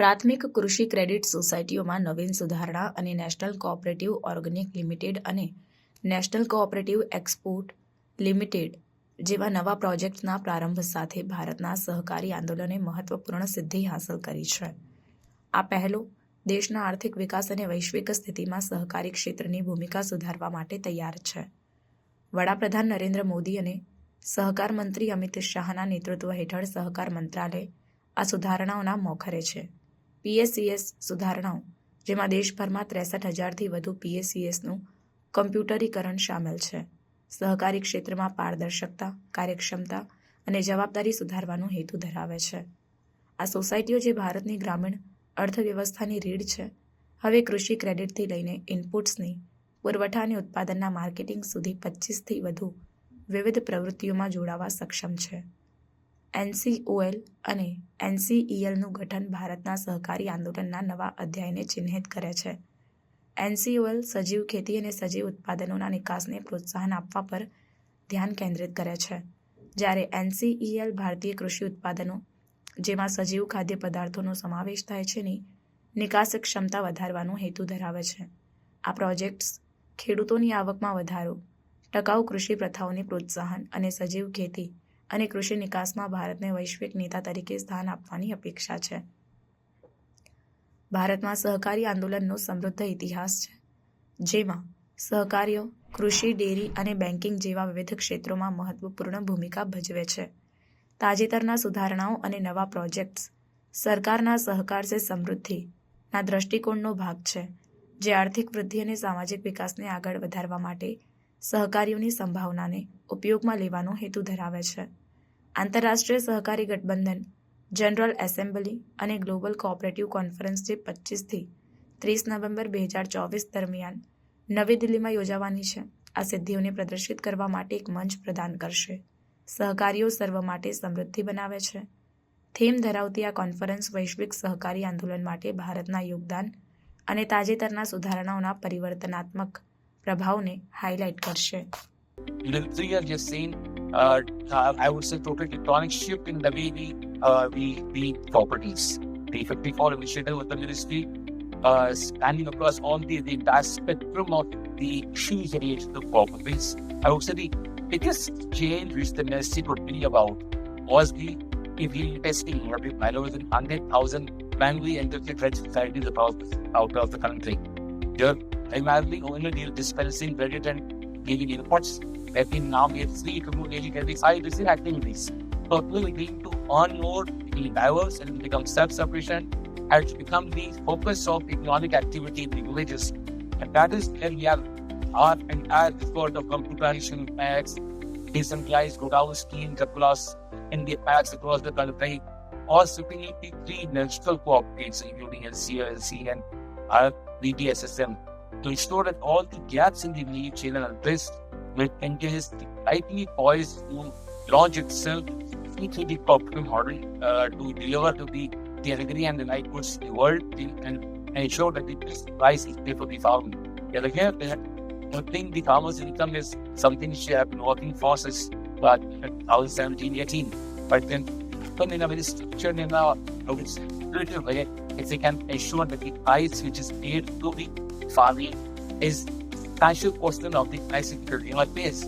પ્રાથમિક કૃષિ ક્રેડિટ સોસાયટીઓમાં નવીન સુધારણા અને નેશનલ કોઓપરેટિવ ઓર્ગેનિક લિમિટેડ અને નેશનલ કોઓપરેટિવ એક્સપોર્ટ લિમિટેડ જેવા નવા પ્રોજેક્ટ્સના પ્રારંભ સાથે ભારતના સહકારી આંદોલને મહત્વપૂર્ણ સિદ્ધિ હાંસલ કરી છે. આ પહેલો, દેશના આર્થિક વિકાસ અને વૈશ્વિક સ્થિતિમાં સહકારી ક્ષેત્રની ભૂમિકા સુધારવા માટે તૈયાર છે. વડાપ્રધાન નરેન્દ્ર મોદી અને સહકાર મંત્રી અમિત શાહના નેતૃત્વ હેઠળ સહકાર મંત્રાલય આ સુધારણાઓના મોખરે છે. પીએસસીએસ સુધારણાઓ, જેમાં દેશભરમાં ત્રેસઠ હજારથી વધુ પીએસસીએસનું કમ્પ્યુટરીકરણ સામેલ છે. સહકારી ક્ષેત્રમાં પારદર્શકતા, કાર્યક્ષમતા અને જવાબદારી સુધારવાનો હેતુ ધરાવે છે. આ સોસાયટીઓ જે ભારતની ગ્રામીણ અર્થવ્યવસ્થાની રીઢ છે, હવે કૃષિ ક્રેડિટથી લઈને ઇનપુટ્સની પુરવઠા અને ઉત્પાદનના માર્કેટિંગ સુધી પચીસથી વધુ વિવિધ પ્રવૃત્તિઓમાં જોડાવા સક્ષમ છે. એનસીઓએલ અને એનસીઈએલનું ગઠન ભારતના સહકારી આંદોલનના નવા અધ્યાયને ચિહ્નિત કરે છે. એનસીઓએલ સજીવ ખેતી અને સજીવ ઉત્પાદનોના નિકાસને પ્રોત્સાહન આપવા પર ધ્યાન કેન્દ્રિત કરે છે. જ્યારે એનસીઈએલ ભારતીય કૃષિ ઉત્પાદનો, જેમાં સજીવ ખાદ્ય પદાર્થોનો સમાવેશ થાય છે ની નિકાસ ક્ષમતા વધારવાનો હેતુ ધરાવે છે. આ પ્રોજેક્ટ્સ ખેડૂતોની આવકમાં વધારો, ટકાઉ કૃષિ પ્રથાઓને પ્રોત્સાહન અને સજીવ ખેતી અને કૃષિ નિકાસમાં ભારતને વૈશ્વિક નેતા તરીકે સ્થાન આપવાની અપેક્ષા છે. ભારતમાં સહકારી આંદોલનનો સમૃદ્ધ ઇતિહાસ છે, જેમાં સહકારીઓ, કૃષિ, ડેરી અને બેન્કિંગ જેવા વિવિધ ક્ષેત્રોમાં મહત્વપૂર્ણ ભૂમિકા ભજવે છે. તાજેતરના સુધારણાઓ અને નવા પ્રોજેક્ટ્સ સરકારના સહકાર સે સમૃદ્ધિના દ્રષ્ટિકોણનો ભાગ છે, જે આર્થિક વૃદ્ધિ અને સામાજિક વિકાસને આગળ વધારવા માટે સહકારીઓની સંભાવનાને ઉપયોગમાં લેવાનો હેતુ ધરાવે છે. આંતરરાષ્ટ્રીય સહકારી ગઠબંધન, જનરલ એસેમ્બલી અને ગ્લોબલ કોઓપરેટિવ કોન્ફરન્સ જે પચીસથી ત્રીસ નવેમ્બર બે હજાર ચોવીસ દરમિયાન નવી દિલ્હીમાં યોજાવાની છે, આ સિદ્ધિઓને પ્રદર્શિત કરવા માટે એક મંચ પ્રદાન કરશે. સહકારીઓ સર્વ માટે સમૃદ્ધિ બનાવે છે. થીમ ધરાવતી આ કોન્ફરન્સ વૈશ્વિક સહકારી આંદોલન માટે ભારતના યોગદાન અને તાજેતરના સુધારણાઓના પરિવર્તનાત્મક પ્રભાવને હાઇલાઇટ કરશે In the three years you've seen, uh, uh, I would say, total tectonic shift in the way we uh, we we properties. The 54 initiative with the ministry, uh, spanning across all the, the entire spectrum of the huge range of properties. I would say the biggest change which the ministry could bring about was the EV testing, where we had over 100,000 manually entered red societies out, out of the country. Here, primarily only dispensing credit and giving inputs where we now get free to do daily every five different activities. So we need to earn more, be diverse, and become self-sufficient, and to become the focus of economic activity in the villages. And that is where we have our entire effort of computerization packs, decentralized godown schemes across India packs across the country, sitting in three national cooperatives, including LCA, LC, and our BDSSM, to ensure that all the gaps in the value chain are addressed with NGS rightly poised to launch itself into the cooperative model uh, to deliver to the, agri and the light goods to the world and, and ensure that the price is paid for the farmer. Yeah, again, I think the farmer's income is something she have been working for since about 2017 18. But then, but in a very structured in a relative way, if they can ensure that the price which is paid to the funny is that should was the melting ice in Korean like this.